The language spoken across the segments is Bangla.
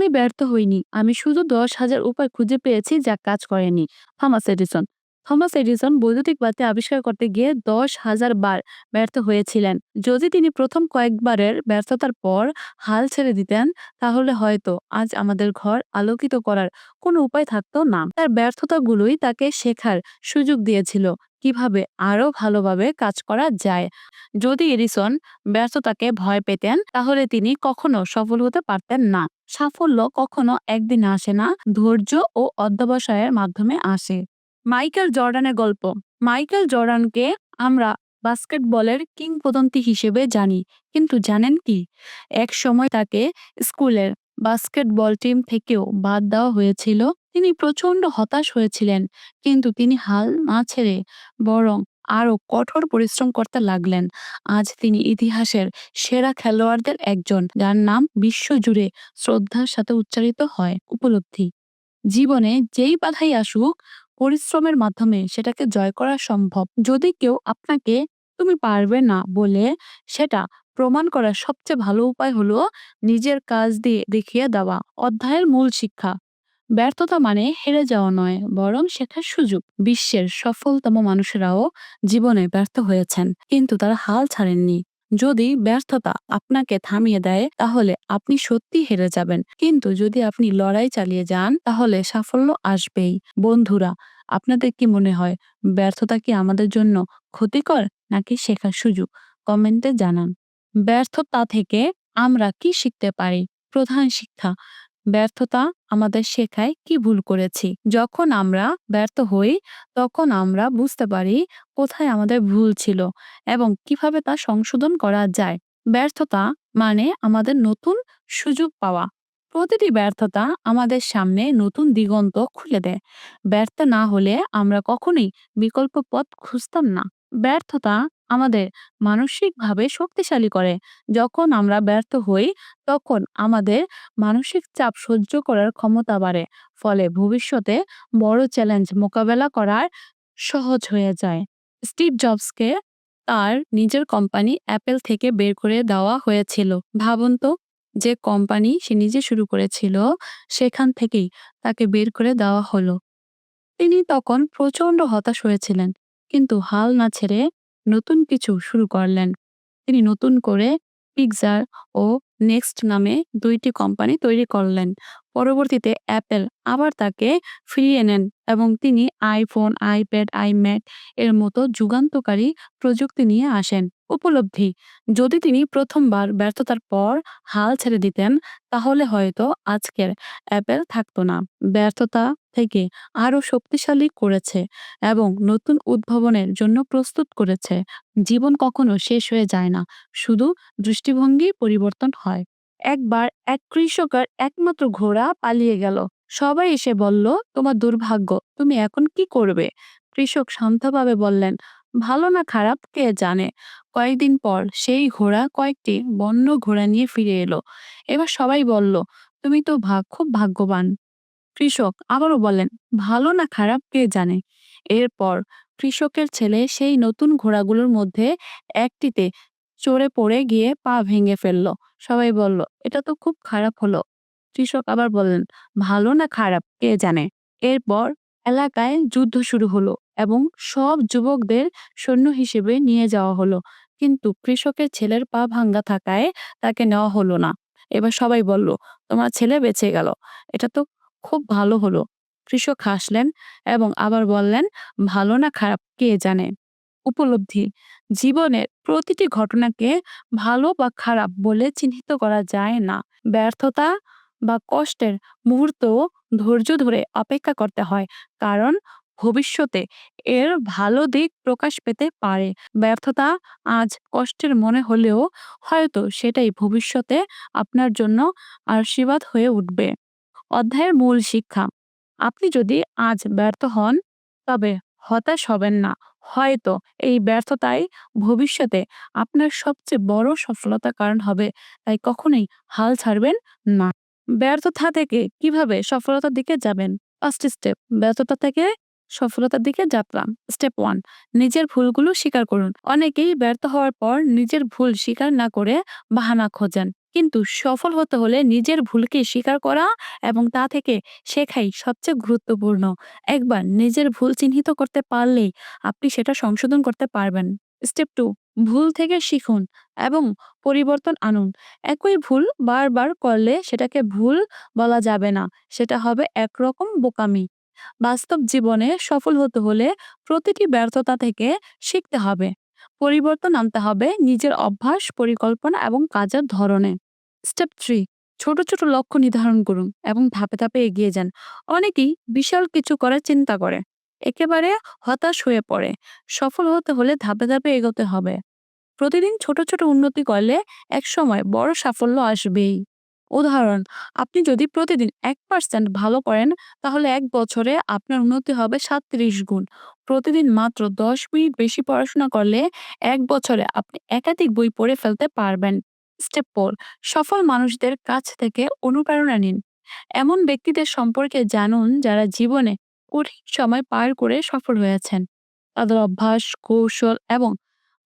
আমি ব্যর্থ হইনি। আমি শুধু দশ হাজার উপায় খুঁজে পেয়েছি যা কাজ করেনি। Thomas Edison. থমাস এডিসন বৈদ্যুতিক বাতি আবিষ্কার করতে গিয়ে দশ হাজার বার ব্যর্থ হয়েছিলেন। যদি তিনি প্রথম কয়েকবারের ব্যর্থতার পর হাল ছেড়ে দিতেন, তাহলে হয়তো আজ আমাদের ঘর আলোকিত করার কোনো উপায় থাকতো না। তার ব্যর্থতাগুলোই তাকে শেখার সুযোগ দিয়েছিল, কীভাবে আরও ভালোভাবে কাজ করা যায়। যদি এডিসন ব্যর্থতাকে ভয় পেতেন, তাহলে তিনি কখনো সফল হতে পারতেন না। সাফল্য কখনো একদিন আসে না, ধৈর্য ও অধ্যবসায়ের মাধ্যমে আসে। মাইকেল জর্ডানের গল্প। মাইকেল জর্ডানকে আমরা বাস্কেটবলের কিংবদন্তি হিসেবে জানি, কিন্তু জানেন কি? এক সময় তাকে স্কুলের বাস্কেটবল টিম থেকেও বাদ দেওয়া হয়েছিল। তিনি প্রচণ্ড হতাশ হয়েছিলেন, কিন্তু তিনি হাল না ছেড়ে বরং আরও কঠোর পরিশ্রম করতে লাগলেন। আজ তিনি ইতিহাসের সেরা খেলোয়াড়দের একজন, যার নাম বিশ্বজুড়ে শ্রদ্ধার সাথে উচ্চারিত হয়, উপলব্ধি। জীবনে যেই বাধাই আসুক পরিশ্রমের মাধ্যমে সেটাকে জয় করা সম্ভব। যদি কেউ আপনাকে তুমি পারবে না বলে সেটা প্রমাণ করার সবচেয়ে ভালো উপায় হলো নিজের কাজ দিয়ে দেখিয়ে দেওয়া। অধ্যায়ের মূল শিক্ষা, ব্যর্থতা মানে হেরে যাওয়া নয়, বরং শেখার সুযোগ। বিশ্বের সফলতম মানুষেরাও জীবনে ব্যর্থ হয়েছেন, কিন্তু তারা হাল ছাড়েননি। যদি ব্যর্থতা আপনাকে থামিয়ে দেয়, তাহলে আপনি সত্যি হেরে যাবেন। কিন্তু যদি আপনি লড়াই চালিয়ে যান, তাহলে সাফল্য আসবেই। বন্ধুরা, আপনাদের কি মনে হয়, ব্যর্থতা কি আমাদের জন্য ক্ষতিকর নাকি শেখার সুযোগ? কমেন্টে জানান। ব্যর্থতা থেকে আমরা কি শিখতে পারি? প্রধান শিক্ষা ব্যর্থতা আমাদের শেখায় কি ভুল করেছি। যখন আমরা ব্যর্থ হই, তখন আমরা বুঝতে পারি কোথায় আমাদের ভুল ছিল এবং কীভাবে তা সংশোধন করা যায়। ব্যর্থতা মানে আমাদের নতুন সুযোগ পাওয়া। প্রতিটি ব্যর্থতা আমাদের সামনে নতুন দিগন্ত খুলে দেয়। ব্যর্থ না হলে আমরা কখনোই বিকল্প পথ খুঁজতাম না। ব্যর্থতা আমাদের মানসিকভাবে শক্তিশালী করে। যখন আমরা ব্যর্থ হই, তখন আমাদের মানসিক চাপ সহ্য করার ক্ষমতা বাড়ে। ফলে ভবিষ্যতে বড় চ্যালেঞ্জ মোকাবেলা করার সহজ হয়ে যায়। স্টিভ জবসকে তার নিজের কোম্পানি অ্যাপেল থেকে বের করে দেওয়া হয়েছিল। ভাবুন তো, যে কোম্পানি সে নিজে শুরু করেছিল, সেখান থেকেই তাকে বের করে দেওয়া হলো। তিনি তখন প্রচণ্ড হতাশ হয়েছিলেন, কিন্তু হাল না ছেড়ে নতুন কিছু শুরু করলেন। তিনি নতুন করে পিকজার ও নেক্সট নামে দুইটি কোম্পানি তৈরি করলেন। পরবর্তীতে অ্যাপেল আবার তাকে ফিরিয়ে নেন এবং তিনি আইফোন আইপ্যাড আইম্যাড এর মতো যুগান্তকারী প্রযুক্তি নিয়ে আসেন। উপলব্ধি। যদি তিনি প্রথমবার ব্যর্থতার পর হাল ছেড়ে দিতেন, তাহলে হয়তো আজকের অ্যাপেল থাকতো না। ব্যর্থতা থেকে আরও শক্তিশালী করেছে এবং নতুন উদ্ভাবনের জন্য প্রস্তুত করেছে। জীবন কখনো শেষ হয়ে যায় না, শুধু দৃষ্টিভঙ্গি পরিবর্তন হয়। একবার এক কৃষকের একমাত্র ঘোড়া পালিয়ে গেল। সবাই এসে বলল, তোমার দুর্ভাগ্য, তুমি এখন কি করবে? কৃষক শান্তভাবে বললেন ভালো না খারাপ কে জানে? কয়েকদিন পর সেই ঘোড়া কয়েকটি বন্য ঘোড়া নিয়ে ফিরে এলো। এবার সবাই বলল, তুমি তো ভাগ, খুব ভাগ্যবান। কৃষক আবারও বলেন ভালো না খারাপ কে জানে? এরপর কৃষকের ছেলে সেই নতুন ঘোড়াগুলোর মধ্যে একটিতে চড়ে পড়ে গিয়ে পা ভেঙে ফেলল। সবাই বলল, এটা তো খুব খারাপ হলো। কৃষক আবার বললেন, ভালো না খারাপ কে জানে? এরপর এলাকায় যুদ্ধ শুরু হলো এবং সব যুবকদের সৈন্য হিসেবে নিয়ে যাওয়া হলো। কিন্তু কৃষকের ছেলের পা ভাঙ্গা থাকায় তাকে নেওয়া হলো না। এবার সবাই বলল, তোমার ছেলে বেঁচে গেল। এটা তো খুব ভালো হলো। কৃষক হাসলেন এবং আবার বললেন, ভালো না খারাপ, কে জানে? উপলব্ধি, জীবনের প্রতিটি ঘটনাকে ভালো বা খারাপ বলে চিহ্নিত করা যায় না। ব্যর্থতা বা কষ্টের মুহূর্ত ধৈর্য ধরে অপেক্ষা করতে হয়। কারণ ভবিষ্যতে এর ভালো দিক প্রকাশ পেতে পারে। ব্যর্থতা আজ কষ্টের মনে হলেও হয়তো সেটাই ভবিষ্যতে আপনার জন্য আশীর্বাদ হয়ে উঠবে। অধ্যায়ের মূল শিক্ষা। আপনি যদি আজ ব্যর্থ হন, তবে হতাশ হবেন না। হয়তো এই ব্যর্থতাই ভবিষ্যতে আপনার সবচেয়ে বড় সফলতার কারণ হবে। তাই কখনোই হাল ছাড়বেন না। ব্যর্থতা থেকে কীভাবে সফলতার দিকে যাবেন? ফার্স্ট স্টেপ ব্যর্থতা থেকে সফলতার দিকে যাত্রা। স্টেপ ওয়ান নিজের ভুলগুলো স্বীকার করুন। অনেকেই ব্যর্থ হওয়ার পর নিজের ভুল স্বীকার না করে বাহানা খোঁজেন। কিন্তু সফল হতে হলে নিজের ভুলকে স্বীকার করা এবং তা থেকে শেখাই সবচেয়ে গুরুত্বপূর্ণ। একবার নিজের ভুল চিহ্নিত করতে পারলেই আপনি সেটা সংশোধন করতে পারবেন। স্টেপ টু ভুল থেকে শিখুন এবং পরিবর্তন আনুন। একই ভুল বারবার করলে সেটাকে ভুল বলা যাবে না। সেটা হবে একরকম বোকামি। বাস্তব জীবনে সফল হতে হলে প্রতিটি ব্যর্থতা থেকে শিখতে হবে। পরিবর্তন আনতে হবে নিজের অভ্যাস, পরিকল্পনা এবং কাজের ধরনে। স্টেপ থ্রি, ছোট ছোট লক্ষ্য নির্ধারণ করুন এবং ধাপে ধাপে এগিয়ে যান। অনেকেই বিশাল কিছু করার চিন্তা করে। একেবারে হতাশ হয়ে পড়ে। সফল হতে হলে ধাপে ধাপে এগোতে হবে। প্রতিদিন ছোট ছোট উন্নতি করলে একসময় বড় সাফল্য আসবেই। উদাহরণ, আপনি যদি প্রতিদিন এক পার্সেন্ট ভালো করেন, তাহলে এক বছরে আপনার উন্নতি হবে সাতত্রিশ গুণ। প্রতিদিন মাত্র দশ মিনিট বেশি পড়াশোনা করলে এক বছরে আপনি একাধিক বই পড়ে ফেলতে পারবেন। স্টেপ ফোর সফল মানুষদের কাছ থেকে অনুপ্রেরণা নিন। এমন ব্যক্তিদের সম্পর্কে জানুন যারা জীবনে কঠিন সময় পার করে সফল হয়েছেন। তাদের অভ্যাস, কৌশল এবং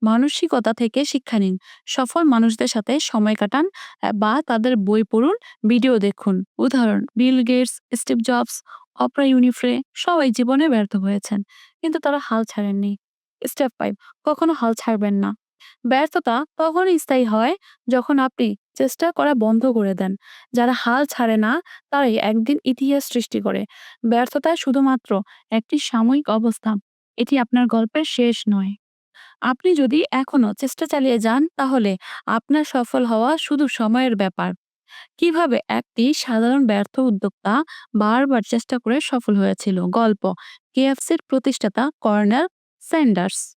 মানসিকতা থেকে শিক্ষা নিন। সফল মানুষদের সাথে সময় কাটান বা তাদের বই পড়ুন, ভিডিও দেখুন। উদাহরণ, Bill Gates, Steve Jobs, Oprah Winfrey সবাই জীবনে ব্যর্থ হয়েছেন, কিন্তু তারা হাল ছাড়েননি। স্টেপ ফাইভ, কখনো হাল ছাড়বেন না। ব্যর্থতা তখনই স্থায়ী হয় যখন আপনি চেষ্টা করা বন্ধ করে দেন। যারা হাল ছাড়ে না, তারাই একদিন ইতিহাস সৃষ্টি করে। ব্যর্থতা শুধুমাত্র একটি সাময়িক অবস্থা। এটি আপনার গল্পের শেষ নয়। আপনি যদি এখনও চেষ্টা চালিয়ে যান, তাহলে আপনার সফল হওয়া শুধু সময়ের ব্যাপার। কীভাবে একটি সাধারণ ব্যর্থ উদ্যোক্তা বারবার চেষ্টা করে সফল হয়েছিল? গল্প, কেএফসির প্রতিষ্ঠাতা কর্নেল স্যান্ডার্স।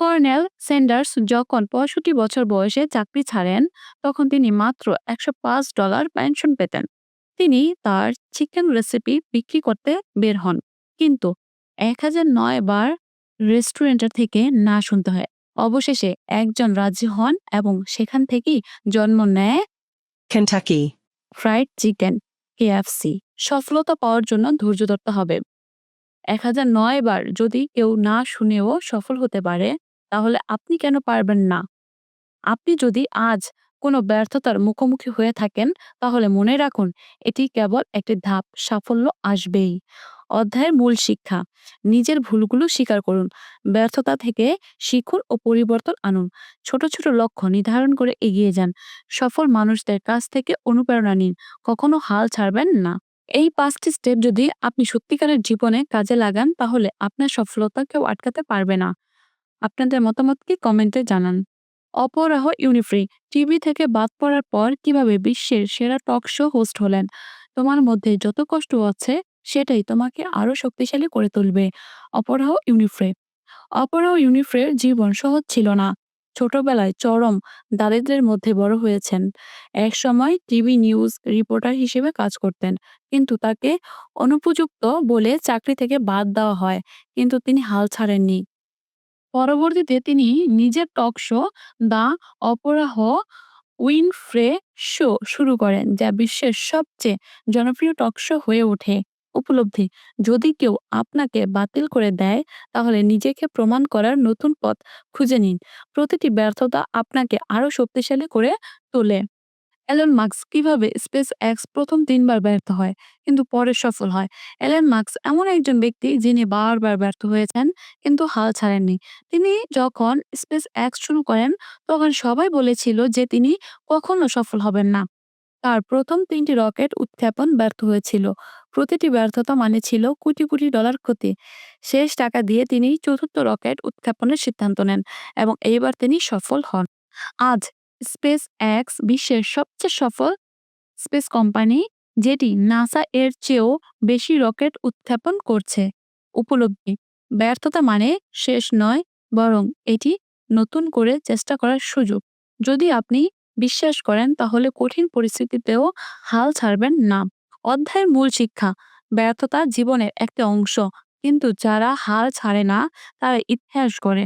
কর্নেল স্যান্ডার্স যখন পঁয়ষট্টি বছর বয়সে চাকরি ছাড়েন তখন তিনি মাত্র একশো পাঁচ ডলার পেনশন পেতেন। তিনি তার চিকেন রেসিপি বিক্রি করতে বের হন। কিন্তু এক হাজার নয় বার রেস্টুরেন্টের থেকে না শুনতে হয়। অবশেষে একজন রাজি হন এবং সেখান থেকেই জন্ম নেয়. ফ্রাইড চিকেন কেএফসি সফলতা পাওয়ার জন্য ধৈর্য ধরতে হবে। এক হাজার নয় বার যদি কেউ না শুনেও সফল হতে পারে তাহলে আপনি কেন পারবেন না? আপনি যদি আজ কোনো ব্যর্থতার মুখোমুখি হয়ে থাকেন, তাহলে মনে রাখুন, এটি কেবল একটি ধাপ, সাফল্য আসবেই। অধ্যায়ের মূল শিক্ষা, নিজের ভুলগুলো স্বীকার করুন, ব্যর্থতা থেকে শিখুন ও পরিবর্তন আনুন। ছোট ছোট লক্ষ্য নির্ধারণ করে এগিয়ে যান, সফল মানুষদের কাছ থেকে অনুপ্রেরণা নিন, কখনো হাল ছাড়বেন না। এই পাঁচটি স্টেপ যদি আপনি সত্যিকারের জীবনে কাজে লাগান, তাহলে আপনার সফলতা কেউ আটকাতে পারবে না। আপনাদের মতামতকে কমেন্টে জানান। অপরাহ ইউনিফ্রি, টিভি থেকে বাদ পড়ার পর কীভাবে বিশ্বের সেরা টক শো হোস্ট হলেন? তোমার মধ্যে যত কষ্ট আছে, সেটাই তোমাকে আরও শক্তিশালী করে তুলবে। অপরাহ ইউনিফ্রে, অপরাহ ইউনিফ্রের জীবন সহজ ছিল না। ছোটবেলায় চরম দারিদ্র্যের মধ্যে বড় হয়েছেন। এক সময় টিভি নিউজ রিপোর্টার হিসেবে কাজ করতেন, কিন্তু তাকে অনুপযুক্ত বলে চাকরি থেকে বাদ দেওয়া হয়, কিন্তু তিনি হাল ছাড়েননি। পরবর্তীতে তিনি নিজের talk show the Oprah Winfrey show শুরু করেন, যা বিশ্বের সবচেয়ে জনপ্রিয় টক শো হয়ে ওঠে। উপলব্ধি, যদি কেউ আপনাকে বাতিল করে দেয়, তাহলে নিজেকে প্রমাণ করার নতুন পথ খুঁজে নিন। প্রতিটি ব্যর্থতা আপনাকে আরও শক্তিশালী করে তোলে। এলন মার্কস কীভাবে স্পেস এক্স প্রথম তিনবার ব্যর্থ হয়, কিন্তু পরে সফল হয়? এলন মার্কস এমন একজন ব্যক্তি যিনি বারবার ব্যর্থ হয়েছেন, কিন্তু হাল ছাড়েননি। তিনি যখন স্পেস এক্স শুরু করেন, তখন সবাই বলেছিল যে তিনি কখনো সফল হবেন না। তার প্রথম তিনটি রকেট উৎক্ষেপণ ব্যর্থ হয়েছিল। প্রতিটি ব্যর্থতা মানে ছিল কোটি কোটি ডলার ক্ষতি। শেষ টাকা দিয়ে তিনি চতুর্থ রকেট উৎক্ষেপণের সিদ্ধান্ত নেন এবং এইবার তিনি সফল হন। আজ স্পেস এক্স বিশ্বের সবচেয়ে সফল স্পেস কোম্পানি যেটি নাসা এর চেয়েও বেশি রকেট উৎক্ষেপণ করছে। উপলব্ধি, ব্যর্থতা মানে শেষ নয়, বরং এটি নতুন করে চেষ্টা করার সুযোগ। যদি আপনি বিশ্বাস করেন, তাহলে কঠিন পরিস্থিতিতেও হাল ছাড়বেন না। অধ্যায়ের মূল শিক্ষা, ব্যর্থতা জীবনের একটা অংশ, কিন্তু যারা হাল ছাড়ে না, তারা ইতিহাস করে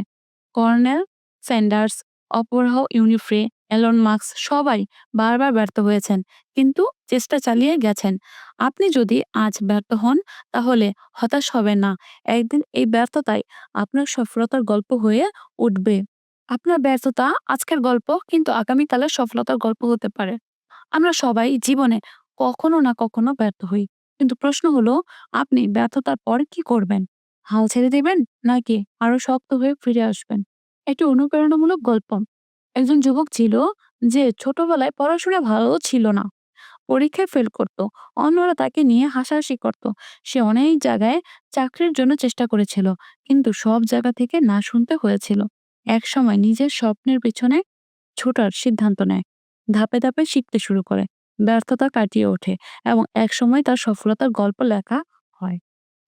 Colonel Sanders, Oprah Winfrey Elon Musk সবাই বারবার ব্যর্থ হয়েছেন, কিন্তু চেষ্টা চালিয়ে গেছেন। আপনি যদি আজ ব্যর্থ হন, তাহলে হতাশ হবে না। একদিন এই ব্যর্থতাই আপনার সফলতার গল্প হয়ে উঠবে। আপনার ব্যর্থতা আজকের গল্প, কিন্তু আগামীকালের সফলতার গল্প হতে পারে। আমরা সবাই জীবনে কখনো না কখনো ব্যর্থ হই। কিন্তু প্রশ্ন হলো, আপনি ব্যর্থতার পর কি করবেন? হাল ছেড়ে দেবেন, নাকি আরও শক্ত হয়ে ফিরে আসবেন? একটি অনুপ্রেরণামূলক গল্প। একজন যুবক ছিল যে ছোটবেলায় পড়াশোনা ভালো ছিল না। পরীক্ষায় ফেল করত, অন্যরা তাকে নিয়ে হাসাহাসি করত। সে অনেক জায়গায় চাকরির জন্য চেষ্টা করেছিল, কিন্তু সব জায়গা থেকে না শুনতে হয়েছিল। এক সময় নিজের স্বপ্নের পিছনে ছোটার সিদ্ধান্ত নেয়, ধাপে ধাপে শিখতে শুরু করে, ব্যর্থতা কাটিয়ে ওঠে এবং একসময় তার সফলতার গল্প লেখা হয়।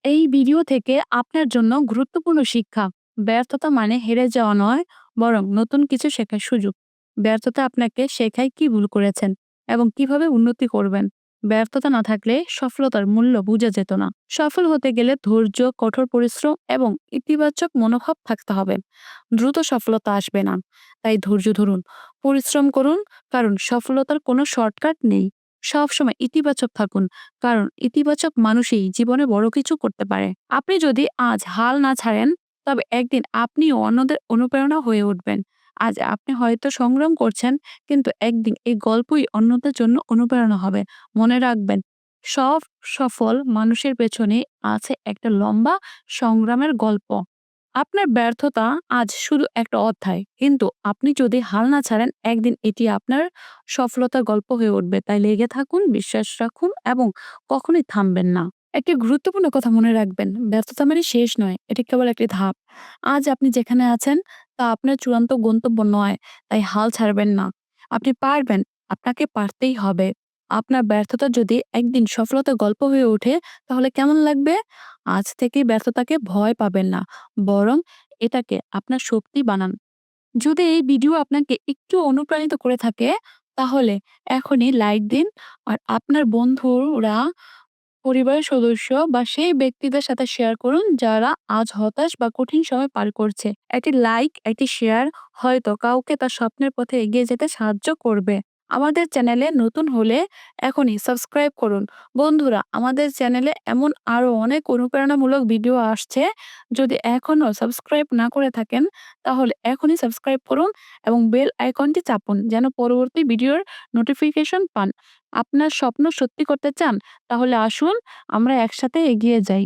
এই ভিডিও থেকে আপনার জন্য গুরুত্বপূর্ণ শিক্ষা ব্যর্থতা মানে হেরে যাওয়া নয়, বরং নতুন কিছু শেখার সুযোগ। ব্যর্থতা আপনাকে শেখায় কি ভুল করেছেন এবং কীভাবে উন্নতি করবেন। ব্যর্থতা না থাকলে সফলতার মূল্য বোঝা যেত না। সফল হতে গেলে ধৈর্য, কঠোর পরিশ্রম এবং ইতিবাচক মনোভাব থাকতে হবে। দ্রুত সফলতা আসবে না। তাই ধৈর্য ধরুন, পরিশ্রম করুন, কারণ সফলতার কোনো শর্টকাট নেই। সবসময় ইতিবাচক থাকুন, কারণ ইতিবাচক মানুষই জীবনে বড় কিছু করতে পারে। আপনি যদি আজ হাল না ছাড়েন তবে একদিন আপনিও অন্যদের অনুপ্রেরণা হয়ে উঠবেন। আজ আপনি হয়তো সংগ্রাম করছেন, কিন্তু একদিন এই গল্পই অন্যদের জন্য অনুপ্রেরণা হবে। মনে রাখবেন, সব সফল মানুষের পেছনে আছে একটা লম্বা সংগ্রামের গল্প। আপনার ব্যর্থতা আজ শুধু একটা অধ্যায়, কিন্তু আপনি যদি হাল না ছাড়েন, একদিন এটি আপনার সফলতার গল্প হয়ে উঠবে। তাই লেগে থাকুন, বিশ্বাস রাখুন এবং কখনোই থামবেন না। একটি গুরুত্বপূর্ণ কথা মনে রাখবেন। ব্যর্থতা মানে শেষ নয়, এটি কেবল একটি ধাপ। আজ আপনি যেখানে আছেন, তা আপনার চূড়ান্ত গন্তব্য নয়, তাই হাল ছাড়বেন না। আপনি পারবেন, আপনাকে পারতেই হবে। আপনার ব্যর্থতা যদি একদিন সফলতা গল্প হয়ে ওঠে, তাহলে কেমন লাগবে? আজ থেকেই ব্যর্থতাকে ভয় পাবেন না, বরং এটাকে আপনার শক্তি বানান। যদি এই ভিডিও আপনাকে একটু অনুপ্রাণিত করে থাকে, তাহলে এখনই লাইক দিন, আর আপনার বন্ধুরা পরিবারের সদস্য বা সেই ব্যক্তিদের সাথে শেয়ার করুন যারা আজ হতাশ বা কঠিন সময় পার করছে। একটি লাইক একটি শেয়ার হয়তো কাউকে তার স্বপ্নের পথে এগিয়ে যেতে সাহায্য করবে। আমাদের চ্যানেলে নতুন হলে এখনই সাবস্ক্রাইব করুন। বন্ধুরা, আমাদের চ্যানেলে এমন আরও অনেক অনুপ্রেরণামূলক ভিডিও আসছে। যদি এখনও সাবস্ক্রাইব না করে থাকেন, তাহলে এখনই সাবস্ক্রাইব করুন এবং বেল আইকনটি চাপুন যেন পরবর্তী ভিডিওর নোটিফিকেশন পান। আপনার স্বপ্ন সত্যি করতে চান, তাহলে আসুন, আমরা একসাথে এগিয়ে যাই।